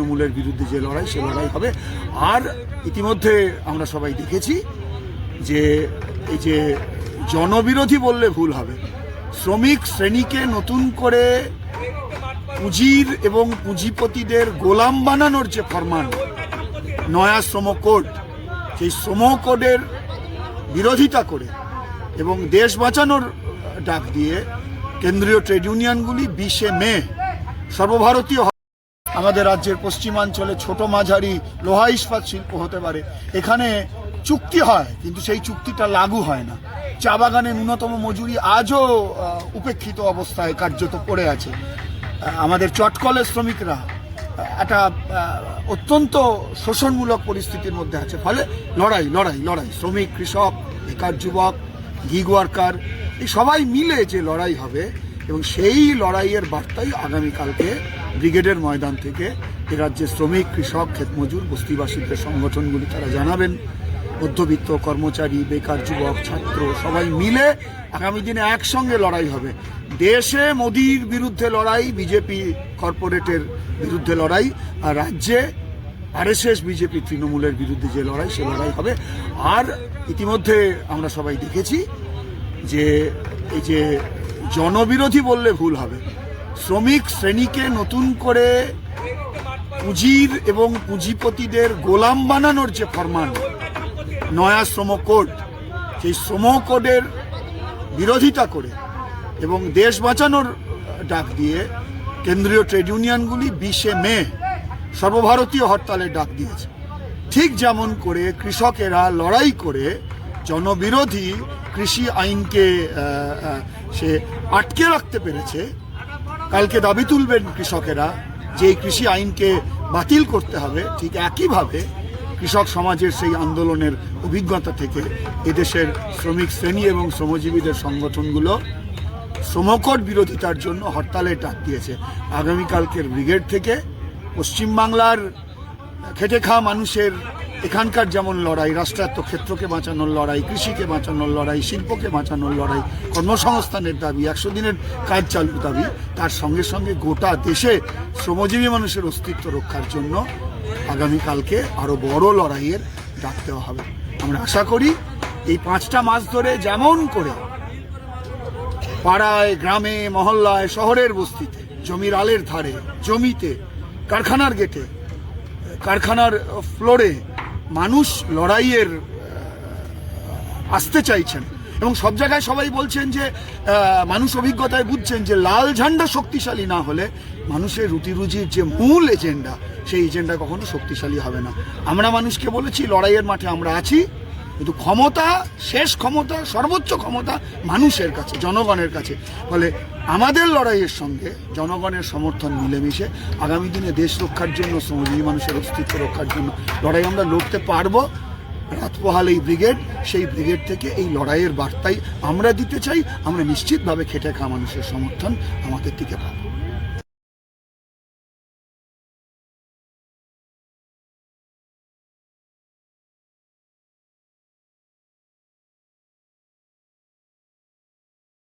তৃণমূলের বিরুদ্ধে যে লড়াই, সে লড়াই হবে। আর ইতিমধ্যে আমরা সবাই দেখেছি যে এই যে জনবিরোধী বললে ভুল হবে। শ্রমিক শ্রেণীকে নতুন করে পুঁজির এবং পুঁজিপতিদের গোলাম বানানোর যে ফরমান, নয়া শ্রম কোড, সেই শ্রম কোডের বিরোধিতা করে এবং দেশ বাঁচানোর ডাক দিয়ে কেন্দ্রীয় ট্রেড ইউনিয়নগুলি বিশে মে সর্বভারতীয় আমাদের রাজ্যের পশ্চিমাঞ্চলে ছোট মাঝারি লোহা ইস্পাত শিল্প হতে পারে। এখানে চুক্তি হয়, কিন্তু সেই চুক্তিটা লাগু হয় না। চা বাগানে ন্যূনতম মজুরি আজও উপেক্ষিত অবস্থায় কার্যত পড়ে আছে। আমাদের চটকলের শ্রমিকরা একটা অত্যন্ত শোষণমূলক পরিস্থিতির মধ্যে আছে। ফলে লড়াই লড়াই লড়াই। শ্রমিক, কৃষক, বেকার যুবক গিগ ওয়ার্কার এই সবাই মিলে যে লড়াই হবে এবং সেই লড়াইয়ের বার্তাই আগামীকালকে ব্রিগেডের ময়দান থেকে এ রাজ্যের শ্রমিক, কৃষক, ক্ষেতমজুর, বস্তিবাসীদের সংগঠনগুলি তারা জানাবেন। মধ্যবিত্ত কর্মচারী, বেকার যুবক, ছাত্র সবাই মিলে আগামী দিনে একসঙ্গে লড়াই হবে। দেশে মোদির বিরুদ্ধে লড়াই, বিজেপি কর্পোরেটের বিরুদ্ধে লড়াই আর রাজ্যে আরএসএস, বিজেপি, তৃণমূলের বিরুদ্ধে যে লড়াই, সে লড়াই হবে। আর ইতিমধ্যে আমরা সবাই দেখেছি যে এই যে জনবিরোধী বললে ভুল হবে। শ্রমিক শ্রেণীকে নতুন করে পুঁজির এবং পুঁজিপতিদের গোলাম বানানোর যে ফরমান, নয়া শ্রম কোড, সেই শ্রম কোডের বিরোধিতা করে এবং দেশ বাঁচানোর ডাক দিয়ে কেন্দ্রীয় ট্রেড ইউনিয়নগুলি বিশে মে সর্বভারতীয় হরতালের ডাক দিয়েছে। ঠিক যেমন করে কৃষকেরা লড়াই করে জনবিরোধী কৃষি আইনকে সে আটকে রাখতে পেরেছে কালকে দাবি তুলবেন কৃষকেরা যে এই কৃষি আইনকে বাতিল করতে হবে, ঠিক একইভাবে কৃষক সমাজের সেই আন্দোলনের অভিজ্ঞতা থেকে এদেশের শ্রমিক শ্রেণি এবং শ্রমজীবীদের সংগঠনগুলো শ্রমকোট বিরোধিতার জন্য হরতালের ডাক দিয়েছে। আগামীকালকের ব্রিগেড থেকে পশ্চিমবাংলার খেটে খাওয়া মানুষের এখানকার যেমন লড়াই, রাষ্ট্রায়ত্ত ক্ষেত্রকে বাঁচানোর লড়াই, কৃষিকে বাঁচানোর লড়াই, শিল্পকে বাঁচানোর লড়াই, কর্মসংস্থানের দাবি, একশো দিনের কাজ চালুর দাবি, তার সঙ্গে সঙ্গে গোটা দেশে শ্রমজীবী মানুষের অস্তিত্ব রক্ষার জন্য আগামীকালকে আরও বড় লড়াইয়ের ডাক দেওয়া হবে। আমরা আশা করি এই পাঁচটা মাস ধরে যেমন করে পাড়ায়, গ্রামে, মহল্লায়, শহরের বস্তিতে, জমির আলের ধারে, জমিতে, কারখানার গেটে, কারখানার ফ্লোরে মানুষ লড়াইয়ের আসতে চাইছেন। এবং সব জায়গায় সবাই বলছেন যে মানুষ অভিজ্ঞতায় বুঝছেন যে, লাল ঝান্ডা শক্তিশালী না হলে মানুষের রুটি রুজির যে মূল এজেন্ডা সেই এজেন্ডা কখনো শক্তিশালী হবে না। আমরা মানুষকে বলেছি, লড়াইয়ের মাঠে আমরা আছি। কিন্তু ক্ষমতা, শেষ ক্ষমতা, সর্বোচ্চ ক্ষমতা মানুষের কাছে, জনগণের কাছে। ফলে আমাদের লড়াইয়ের সঙ্গে জনগণের সমর্থন মিলেমিশে আগামী দিনে দেশ রক্ষার জন্য, শ্রমজীবী মানুষের অস্তিত্ব রক্ষার জন্য লড়াই আমরা লড়তে পারব। রাতপোহাল এই ব্রিগেড, সেই ব্রিগেড থেকে এই লড়াইয়ের বার্তাই আমরা দিতে চাই। আমরা নিশ্চিতভাবে খেটে খাওয়া মানুষের সমর্থন আমাদের দিকে পাবো।